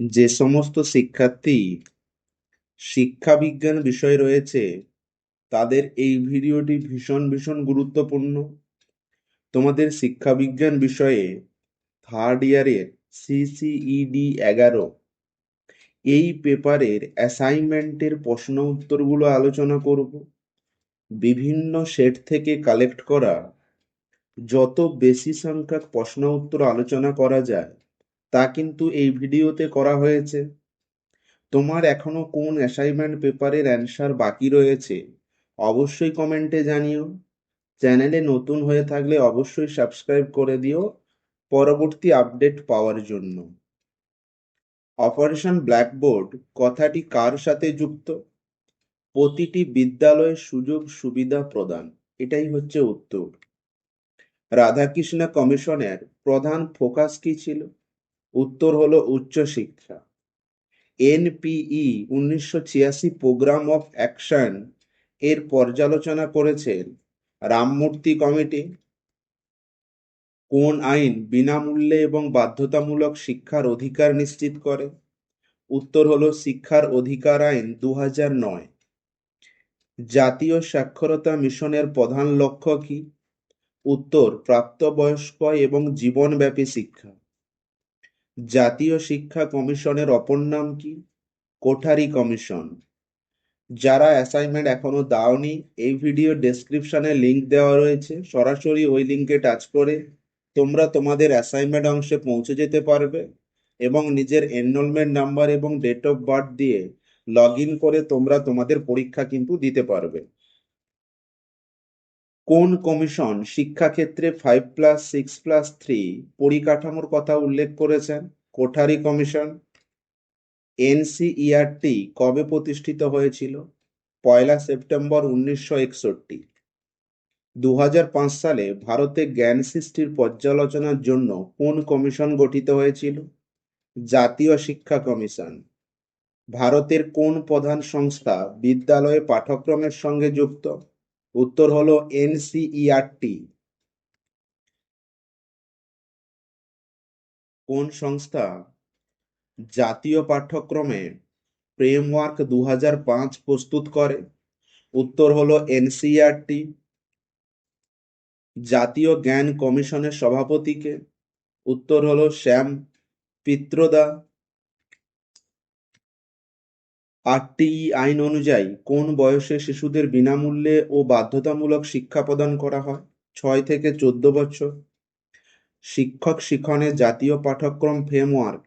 যে সমস্ত শিক্ষার্থী শিক্ষাবিজ্ঞান বিষয় রয়েছে, তাদের এই ভিডিওটি ভীষণ ভীষণ গুরুত্বপূর্ণ। তোমাদের শিক্ষাবিজ্ঞান বিষয়ে থার্ড ইয়ারের সিসিইডি এগারো, এই পেপারের অ্যাসাইনমেন্টের প্রশ্ন উত্তরগুলো আলোচনা করব। বিভিন্ন সেট থেকে কালেক্ট করা, যত বেশি সংখ্যক প্রশ্ন উত্তর আলোচনা করা যায় তা কিন্তু এই ভিডিওতে করা হয়েছে। তোমার এখনও কোন অ্যাসাইনমেন্ট পেপারের অ্যান্সার বাকি রয়েছে, অবশ্যই কমেন্টে জানিও। চ্যানেলে নতুন হয়ে থাকলে অবশ্যই সাবস্ক্রাইব করে দিও পরবর্তী আপডেট পাওয়ার জন্য। অপারেশন ব্ল্যাকবোর্ড কথাটি কার সাথে যুক্ত? প্রতিটি বিদ্যালয়ের সুযোগ সুবিধা প্রদান, এটাই হচ্ছে উত্তর। রাধাকৃষ্ণ কমিশনের প্রধান ফোকাস কি ছিল? উত্তর হলো উচ্চশিক্ষা এনপিই উনিশশো ছিয়াশি প্রোগ্রাম অফ অ্যাকশন এর পর্যালোচনা করেছেন রামমূর্তি কমিটি। কোন আইন বিনামূল্যে এবং বাধ্যতামূলক শিক্ষার অধিকার নিশ্চিত করে? উত্তর হলো শিক্ষার অধিকার আইন দু নয়। জাতীয় সাক্ষরতা মিশনের প্রধান লক্ষ্য কি? উত্তর, প্রাপ্তবয়স্ক এবং জীবনব্যাপী শিক্ষা। জাতীয় শিক্ষা কমিশনের অপর নাম কি? কোঠারি কমিশন। যারা অ্যাসাইনমেন্ট এখনও দাওনি, এই ভিডিও ডেসক্রিপশনে লিংক দেওয়া রয়েছে। সরাসরি ওই লিংকে টাচ করে তোমরা তোমাদের অ্যাসাইনমেন্ট অংশে পৌঁছে যেতে পারবে এবং নিজের এনরোলমেন্ট নাম্বার এবং ডেট অফ বার্থ দিয়ে লগ করে তোমরা তোমাদের পরীক্ষা কিন্তু দিতে পারবে। কোন কমিশন শিক্ষাক্ষেত্রে five plus six plus three পরিকাঠামোর কথা উল্লেখ করেছেন? কোঠারি কমিশন, এনসিইআরটি কবে প্রতিষ্ঠিত হয়েছিল? পয়লা সেপ্টেম্বর উনিশশো একষট্টি। দু সালে ভারতে জ্ঞান সৃষ্টির পর্যালোচনার জন্য কোন কমিশন গঠিত হয়েছিল? জাতীয় শিক্ষা কমিশন। ভারতের কোন প্রধান সংস্থা বিদ্যালয়ে পাঠ্যক্রমের সঙ্গে যুক্ত? উত্তর হলো এনসিইআরটি। কোন সংস্থা জাতীয় পাঠ্যক্রমে ফ্রেমওয়ার্ক দু হাজার পাঁচ প্রস্তুত করে? উত্তর হলো এনসিইআরটি। জাতীয় জ্ঞান কমিশনের সভাপতিকে। উত্তর হলো শ্যাম পিত্রদা। আরটিই আইন অনুযায়ী কোন বয়সে শিশুদের বিনামূল্যে ও বাধ্যতামূলক শিক্ষা প্রদান করা হয়? ছয় থেকে চোদ্দ বছর। শিক্ষক শিক্ষণের জাতীয় পাঠ্যক্রম ফ্রেমওয়ার্ক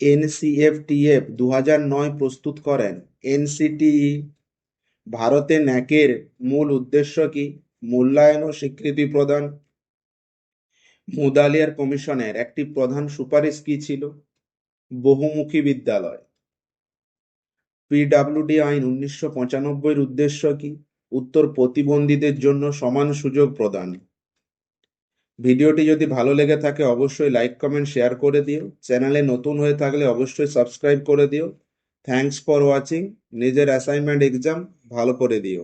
এনসিএফটিএফ দু হাজার নয় প্রস্তুত করেন। এনসিটিই ভারতে ন্যাকের মূল উদ্দেশ্য কি? মূল্যায়ন ও স্বীকৃতি প্রদান। মুদালিয়ার কমিশনের একটি প্রধান সুপারিশ কি ছিল? বহুমুখী বিদ্যালয়। পিডাব্লিউডি আইন উনিশশো পঁচানব্বইয়ের উদ্দেশ্য কি? উত্তর, প্রতিবন্ধীদের জন্য সমান সুযোগ প্রদান। ভিডিওটি যদি ভালো লেগে থাকে, অবশ্যই লাইক, কমেন্ট, শেয়ার করে দিও। চ্যানেলে নতুন হয়ে থাকলে অবশ্যই সাবস্ক্রাইব করে দিও। থ্যাংকস ফর ওয়াচিং নিজের অ্যাসাইনমেন্ট এক্সাম ভালো করে দিও।